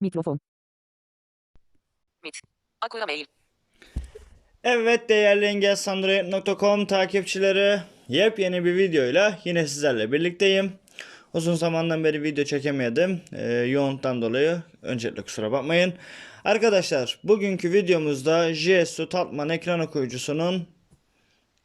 Mikrofon. Mit. Akula Mail. Evet değerli engelsandroid.com takipçileri yepyeni bir videoyla yine sizlerle birlikteyim. Uzun zamandan beri video çekemedim. Ee, yoğunluktan dolayı öncelikle kusura bakmayın. Arkadaşlar bugünkü videomuzda JSU Tatman ekran okuyucusunun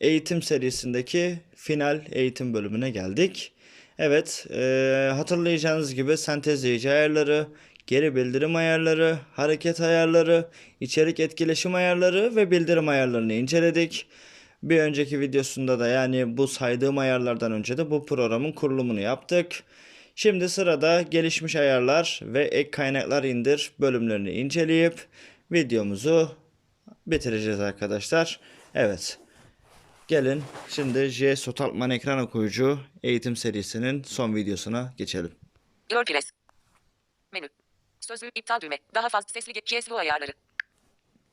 eğitim serisindeki final eğitim bölümüne geldik. Evet e, hatırlayacağınız gibi sentezleyici ayarları, geri bildirim ayarları, hareket ayarları, içerik etkileşim ayarları ve bildirim ayarlarını inceledik. Bir önceki videosunda da yani bu saydığım ayarlardan önce de bu programın kurulumunu yaptık. Şimdi sırada gelişmiş ayarlar ve ek kaynaklar indir bölümlerini inceleyip videomuzu bitireceğiz arkadaşlar. Evet. Gelin şimdi J Sotaltman ekran okuyucu eğitim serisinin son videosuna geçelim. WordPress. Menü. Sözlüğü iptal düğme. Daha fazla sesli ge- KSVO ayarları.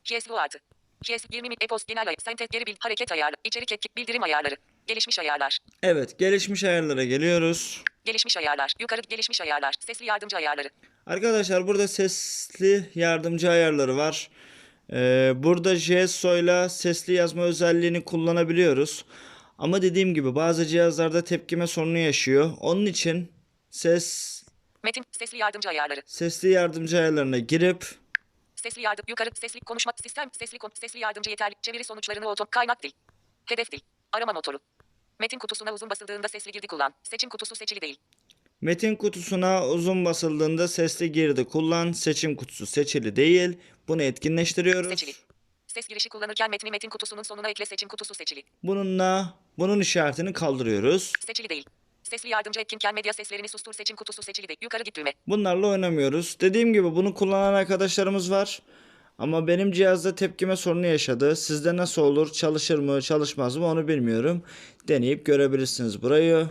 KSVO artı. KS 20 e-post genel ayar. Sentez geri bil hareket ayarı. İçerik etki bildirim ayarları. Gelişmiş ayarlar. Evet gelişmiş ayarlara geliyoruz. Gelişmiş ayarlar. Yukarı gelişmiş ayarlar. Sesli yardımcı ayarları. Arkadaşlar burada sesli yardımcı ayarları var. Ee, burada JSO ile sesli yazma özelliğini kullanabiliyoruz. Ama dediğim gibi bazı cihazlarda tepkime sorunu yaşıyor. Onun için ses Metin sesli yardımcı ayarları. sesli yardımcı ayarlarına girip Sesli yardım yukarı sesli konuşma sistem sesli kon- sesli yardımcı yeterli çeviri sonuçlarını otom kaynak dil. Hedef dil. Arama motoru. Metin kutusuna uzun basıldığında sesli girdi kullan. Seçim kutusu seçili değil. metin kutusuna uzun basıldığında sesli girdi kullan seçim kutusu seçili değil. Bunu etkinleştiriyoruz. Seçili. Ses girişi kullanırken metni metin kutusunun sonuna ekle seçim kutusu seçili. Bununla bunun işaretini kaldırıyoruz. Seçili değil. Sesli yardımcı etkinken medya seslerini sustur seçim kutusu seçili değil. Yukarı git düğme. Bunlarla oynamıyoruz. Dediğim gibi bunu kullanan arkadaşlarımız var. Ama benim cihazda tepkime sorunu yaşadı. Sizde nasıl olur? Çalışır mı, çalışmaz mı onu bilmiyorum. Deneyip görebilirsiniz burayı.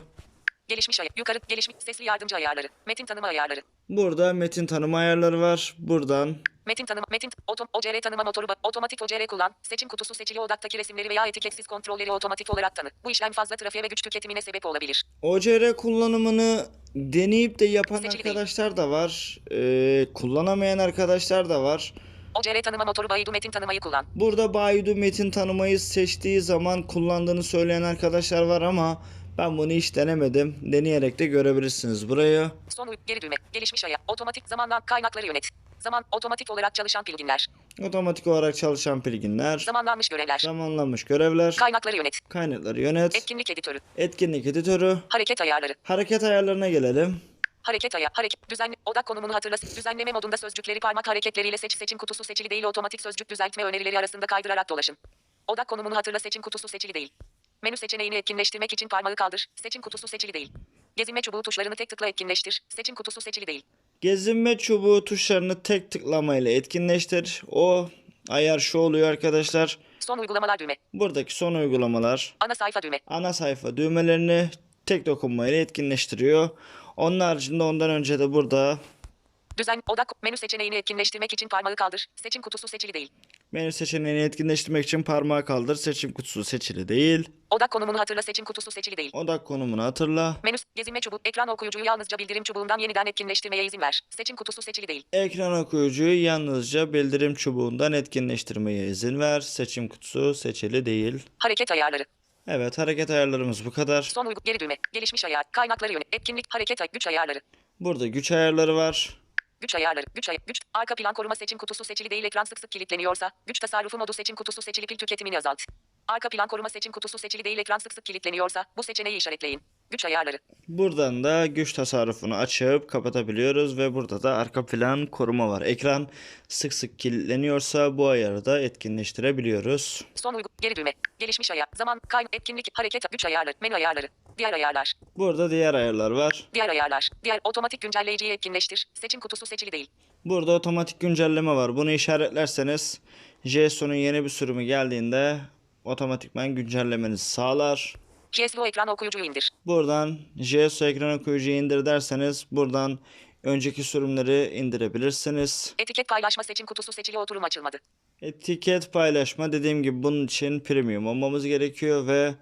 Gelişmiş ayar. Yukarı gelişmiş sesli yardımcı ayarları. Metin tanıma ayarları. Burada metin tanıma ayarları var. Buradan Metin tanıma, metin, otom, OCR tanıma motoru, otomatik OCR kullan, seçim kutusu seçili odaktaki resimleri veya etiketsiz kontrolleri otomatik olarak tanı. Bu işlem fazla trafiğe ve güç tüketimine sebep olabilir. OCR kullanımını deneyip de yapan Seçili değil. arkadaşlar da var. Ee, kullanamayan arkadaşlar da var. OCR tanıma motoru Baidu metin tanımayı kullan. Burada Baidu metin tanımayı seçtiği zaman kullandığını söyleyen arkadaşlar var ama ben bunu hiç denemedim. Deneyerek de görebilirsiniz burayı. Son geri düğme, gelişmiş ayar, otomatik zamandan kaynakları yönet. Zaman, otomatik olarak çalışan pilginler. Otomatik olarak çalışan pluginler, Zamanlanmış görevler. zamanlanmış görevler, Kaynakları yönet. kaynakları yönet, Etkinlik editörü. etkinlik editörü, Hareket ayarları. hareket ayarlarına gelelim. Hareket ayar, hareket, düzenli, odak konumunu hatırla, düzenleme modunda sözcükleri parmak hareketleriyle seç, seçim kutusu seçili değil, otomatik sözcük düzeltme önerileri arasında kaydırarak dolaşın. Odak konumunu hatırla, seçim kutusu seçili değil. Menü seçeneğini etkinleştirmek için parmağı kaldır, seçim kutusu seçili değil. Gezinme çubuğu tuşlarını tek tıkla etkinleştir, seçim kutusu seçili değil. Gezinme çubuğu tuşlarını tek tıklamayla etkinleştir. O ayar şu oluyor arkadaşlar. Son uygulamalar düğme, Buradaki son uygulamalar ana sayfa düğme, ana sayfa düğmelerini tek dokunmayla etkinleştiriyor. Onun haricinde ondan önce de burada düzen, odak, menü seçeneğini etkinleştirmek için parmağı kaldır, seçim kutusu seçili değil. Menü seçeneğini etkinleştirmek için parmağı kaldır. Seçim kutusu seçili değil. Odak konumunu hatırla, seçim kutusu seçili değil. Odak konumunu hatırla. Menü, gezinme çubuğu, ekran okuyucuyu yalnızca bildirim çubuğundan yeniden etkinleştirmeye izin ver. Seçim kutusu seçili değil. Ekran okuyucuyu yalnızca bildirim çubuğundan etkinleştirmeye izin ver. Seçim kutusu seçili değil. Hareket ayarları. Evet hareket ayarlarımız bu kadar. Son uygu geri düğme. Gelişmiş ayar. Kaynakları yönet. Etkinlik hareket ay güç ayarları. Burada güç ayarları var. Güç ayarları. Güç ay güç arka plan koruma seçim kutusu seçili değil ekran sık sık kilitleniyorsa güç tasarrufu modu seçim kutusu seçili pil tüketimini azalt. Arka plan koruma seçim kutusu seçili değil ekran sık sık kilitleniyorsa bu seçeneği işaretleyin. Güç ayarları. Buradan da güç tasarrufunu açıp kapatabiliyoruz ve burada da arka plan koruma var. Ekran sık sık kilitleniyorsa bu ayarı da etkinleştirebiliyoruz. Son uygu geri düğme. Gelişmiş ayar. Zaman kayn etkinlik hareket güç ayarları. Menü ayarları. Diğer ayarlar. Burada diğer ayarlar var. Diğer ayarlar. Diğer otomatik güncelleyiciyi etkinleştir. Seçim kutusu seçili değil. Burada otomatik güncelleme var. Bunu işaretlerseniz JSON'un yeni bir sürümü geldiğinde otomatikman güncellemenizi sağlar. KSVO ekran okuyucuyu indir. Buradan JSO ekran okuyucuyu indir derseniz buradan önceki sürümleri indirebilirsiniz. Etiket paylaşma seçim kutusu seçili oturum açılmadı. Etiket paylaşma dediğim gibi bunun için premium olmamız gerekiyor ve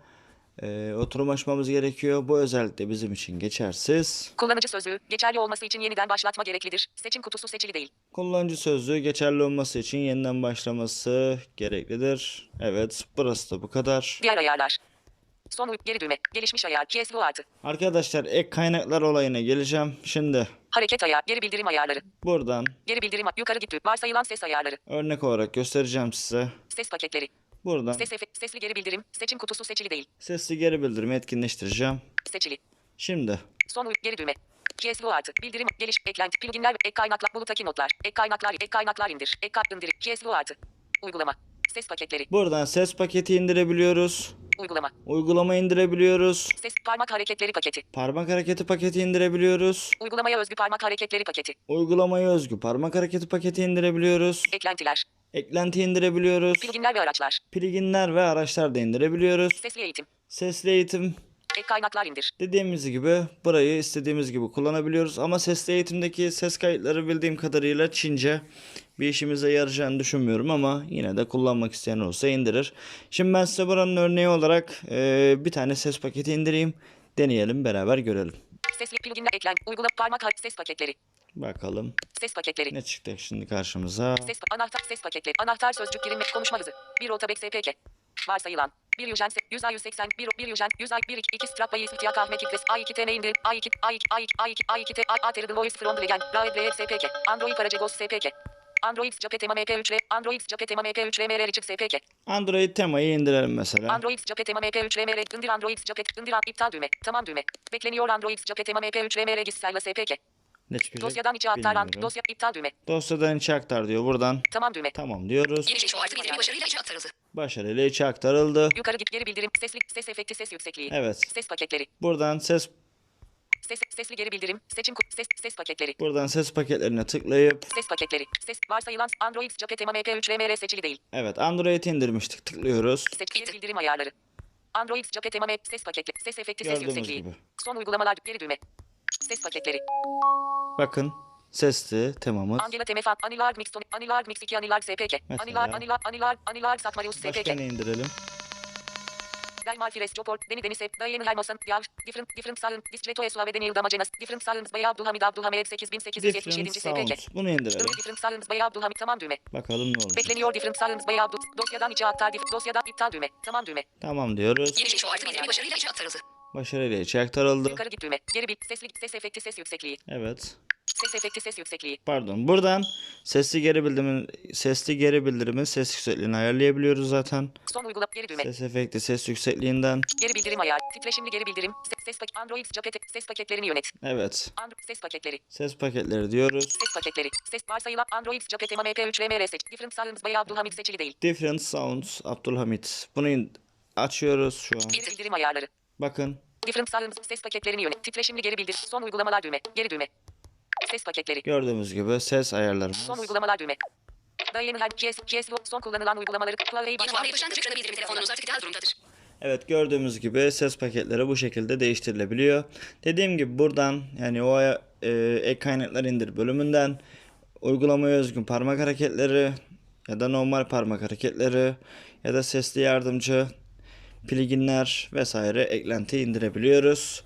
e, oturum açmamız gerekiyor. Bu özellikle bizim için geçersiz. Kullanıcı sözlüğü geçerli olması için yeniden başlatma gereklidir. Seçim kutusu seçili değil. Kullanıcı sözlüğü geçerli olması için yeniden başlaması gereklidir. Evet, burası da bu kadar. Diğer ayarlar. Son uy- geri düğme. Gelişmiş ayar. CSU artı. Arkadaşlar ek kaynaklar olayına geleceğim. Şimdi Hareket ayar. Geri bildirim ayarları. buradan Geri bildirim yukarı git. Varsayılan ses ayarları. örnek olarak göstereceğim size. Ses paketleri. Buradan Ses sesli geri bildirim. Seçim kutusu seçili değil. sesli geri bildirimi etkinleştireceğim. Seçili. Şimdi Son uy- geri düğme. CSU artı. Bildirim. Geliş. Eklenti. Pluginler ve ek kaynaklar. Buluttaki notlar. Ek kaynaklar. Ek kaynaklar indir. Ek kaynak indir. CSU artı. Uygulama. Ses paketleri. buradan ses paketi indirebiliyoruz. Uygulama. Uygulama indirebiliyoruz. Ses parmak hareketleri paketi. Parmak hareketi paketi indirebiliyoruz. Uygulamaya özgü parmak hareketleri paketi. Uygulamaya özgü parmak hareketi paketi indirebiliyoruz. Eklentiler. Eklenti indirebiliyoruz. Pluginler ve araçlar. Pluginler ve araçlar da indirebiliyoruz. Sesli eğitim. Sesli eğitim Ek kaynaklar indir. dediğimiz gibi burayı istediğimiz gibi kullanabiliyoruz. Ama sesli eğitimdeki ses kayıtları bildiğim kadarıyla Çince bir işimize yarayacağını düşünmüyorum ama yine de kullanmak isteyen olursa indirir. Şimdi ben size buranın örneği olarak eee, bir tane ses paketi indireyim. Deneyelim beraber görelim. Sesli pluginler eklen. Uygula parmak har- ses paketleri. Bakalım Ses paketleri. ne çıktı şimdi karşımıza. Ses anahtar ses paketleri. Anahtar sözcük girme konuşma hızı. 1 Otabek SPK. Varsayılan. 1 Yüjen 100 A 180 1 1 Yüjen 100 A 1 2 2 Strap Bayis Fitya Kahve Kitres A2 T indir A2 A2 A2 A2 A2 T A A Terrible Voice From Regen Raed Raed SPK. Android Paracegos SPK. Android Capetema MP3 Android Capetema MP3 MR Richard SPK. Android temayı indirelim mesela. Android Capetema MP3 MR indir Android Capet indir iptal düğme. Tamam düğme. Bekleniyor Android Capetema MP3 MR Gisela SPK. Ne çıkacak Dosyadan içe aktar bilmiyorum. dosya iptal düğme. Dosyadan içe aktar diyor buradan. Tamam düğme. Tamam diyoruz. Şu artı bildirimi başarıyla içe aktarıldı. Başarıyla içe aktarıldı. Yukarı git geri bildirim. Sesli ses efekti ses yüksekliği. Evet. Ses paketleri. Buradan ses Ses sesli geri bildirim. Seçim ses ses paketleri. buradan ses paketlerine tıklayıp Ses paketleri. Ses varsayılan Android Capetema MP3 MR seçili değil. evet Android'i indirmiştik. Tıklıyoruz. Seç geri bildirim ayarları. Android Capetema MP ses paketleri. Ses efekti ses Gördüğümüz yüksekliği. gibi. Son uygulamalar geri düğme. Ses paketleri. Bakın sesli temamız. Angela Temefan, Anilard Mix, Anilard Mix 2, Anilard SPK. Anilard, Anilard, Anilard, Anilard Satmarius Başka SPK. ne indirelim? Delmar Fires Jopor, Deni Denise, Diane Hermosan, Yav, Different, Different Sound, Discreto Esuave Daniel Damagenas, Different Sounds by Abdülhamid Abdülhamid 8877. Different SPK. Bunu indirelim. Different Sounds by Abdülhamid tamam düğme. Bakalım ne olacak. Bekleniyor Different Sounds by Abdül, dosyadan içe aktar, dosyadan iptal düğme. Tamam düğme. Tamam diyoruz. Yeni şu artı bildirimi başarıyla içe aktarıldı. Başarıyla içe aktarıldı. Yukarı git düğme. Geri bil, sesli, ses efekti ses yüksekliği. Evet. Ses efekti ses yüksekliği. Pardon. Buradan sesli geri bildirimin sesli geri bildirimin ses yüksekliğini ayarlayabiliyoruz zaten. Son uygula, geri düğme. Ses efekti ses yüksekliğinden. Geri bildirim ayar, titreşimli geri bildirim, ses, ses paket, Android Capet, ses paketlerini yönet. Evet. Android ses paketleri. Ses paketleri diyoruz. Ses paketleri. Ses varsayılan Android Capetema MP3 MR seç. Different Sounds by Abdülhamid seçili değil. Different Sounds Abdülhamit. Bunu açıyoruz şu an. Geri bildirim ayarları. Bakın. Different Sounds ses paketlerini yönet. Titreşimli geri bildir. Son uygulamalar düğme. Geri düğme. Ses paketleri. Gördüğümüz gibi ses ayarlarımız. Son uygulamalar düğme. Dayanın her PS, PS son kullanılan uygulamaları Play Yeni şu başlangıç ekranı bildirimi telefonunuz artık ideal durumdadır. Evet gördüğümüz gibi ses paketleri bu şekilde değiştirilebiliyor. Dediğim gibi buradan yani o e, ek kaynaklar indir bölümünden uygulamaya özgün parmak hareketleri ya da normal parmak hareketleri ya da sesli yardımcı pluginler vesaire eklenti indirebiliyoruz.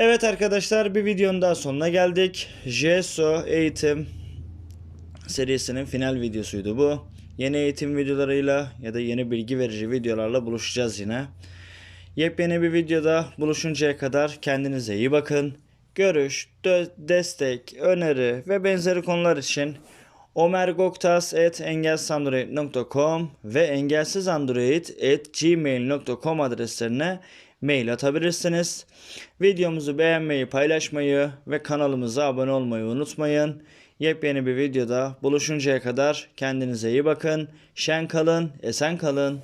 Evet arkadaşlar bir videonun daha sonuna geldik. JSO eğitim serisinin final videosuydu bu. Yeni eğitim videolarıyla ya da yeni bilgi verici videolarla buluşacağız yine. Yepyeni bir videoda buluşuncaya kadar kendinize iyi bakın. Görüş, destek, öneri ve benzeri konular için omergoktas.engelsandroid.com ve engelsizandroid.gmail.com adreslerine mail atabilirsiniz. Videomuzu beğenmeyi, paylaşmayı ve kanalımıza abone olmayı unutmayın. Yepyeni bir videoda buluşuncaya kadar kendinize iyi bakın. Şen kalın, esen kalın.